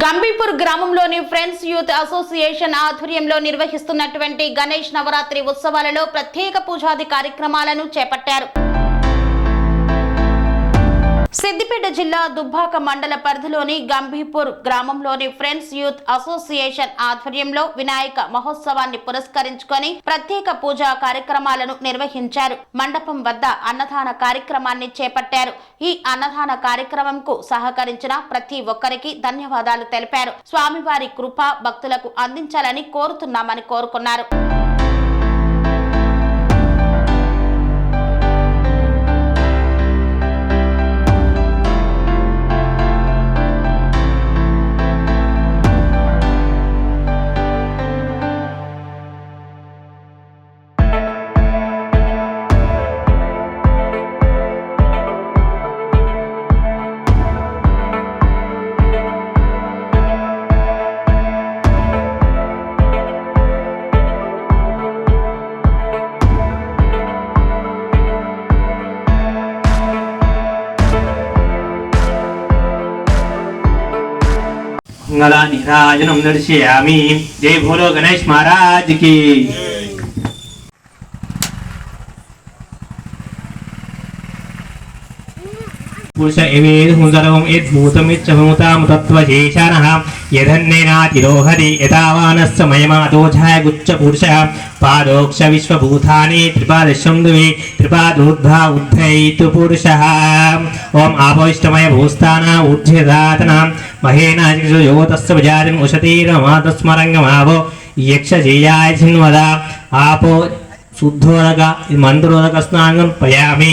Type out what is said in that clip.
గంబీపూర్ గ్రామంలోని friends youth association ఆధ్వర్యంలో నిర్వహిస్తున్నటువంటి గణేష్ నవరాత్రి ఉత్సవాలలో ప్రత్యేక పూజాది కార్యక్రమాలను చేపట్టారు. సిద్దిపేట జిల్లా దుబ్బాక మండల పరిధిలోని గంభీపూర్ గ్రామంలోని ఫ్రెండ్స్ యూత్ అసోసియేషన్ ఆధ్వర్యంలో వినాయక మహోత్సవాన్ని పురస్కరించుకొని ప్రత్యేక పూజా కార్యక్రమాలను నిర్వహించారు. మండపం వద్ద అన్నదాన కార్యక్రమాన్ని చేపట్టారు. ఈ అన్నదాన కార్యక్రమంకు సహకరించిన ప్రతి ఒక్కరికి ధన్యవాదాలు తెలిపారు. స్వామివారి కృప భక్తులకు అందించాలని కోరుతున్నామని కోరుకున్నారు. మంగళానిరాజనం దర్శయామి జై భూలో గణేష్ మహారాజ్కి. పురుష ఇవేద్ హుందరం యద్భూతమిచ్చమూతాం తత్వశేషానః. యధన్నేనాతిరోహరి యథావానస్స మయమాదోజాయ గుచ్చ పురుష. పాదోక్ష విశ్వభూతాని త్రిపాదశం దువే త్రిపాదోద్భా ఉద్ధైతు పురుష. ఓం ఆపవిష్టమయ భూస్థానా ఊర్ధ్యదాతనా మహేనాశిషు యోతస్సు విజారిం ఉషతీరమాతస్మరంగమావో యక్షజేయాచిన్వద ఆపో శుద్ధోదక మంత్రోదక స్నానం పయామి